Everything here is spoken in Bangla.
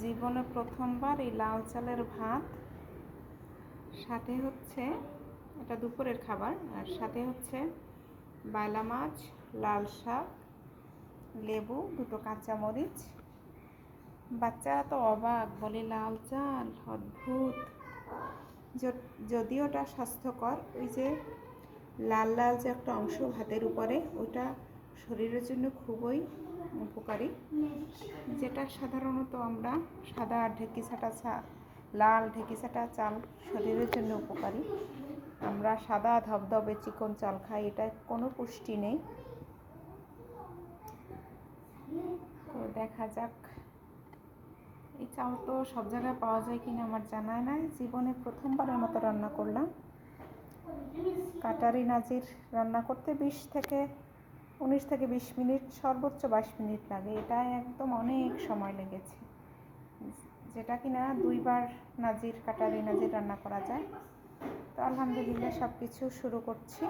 জীবনে প্রথমবার এই লাল চালের ভাত। সাথে হচ্ছে, এটা দুপুরের খাবার, আর সাথে হচ্ছে বাইলা মাছ, লাল শাক, লেবু, দুটো কাঁচামরিচ। বাচ্চারা তো অবাক, বলে লাল চাল, অদ্ভুত। য- যদিও ওটা স্বাস্থ্যকর, ওই যে লাল লাল যে একটা অংশ ভাতের উপরে, ওটা শরীরের জন্য খুবই উপকারী। যেটা সাধারণত আমরা সাদা ঢেকি ছাটা চা, লাল ঢেকি ছাটা চাল শরীরের জন্য উপকারী। আমরা সাদা ধবধবে চিকন চাল খাই, এটা কোনো পুষ্টি নেই। তো দেখা যাক। এই চাল তো সব জায়গায় পাওয়া যায় কিনা আমার জানা নাই। জীবনে প্রথমবারের মতো রান্না করলাম। কাটারি নাজির রান্না করতে বিশ থেকে উনিশ থেকে বিশ মিনিট, সর্বোচ্চ বাইশ মিনিট লাগে। এটা একদম অনেক সময় লেগেছে। যেটা কি না দুইবার নাজির কাটারি, নাজির রান্না করা যায়। তো আলহামদুলিল্লাহ সব কিছু শুরু করছি।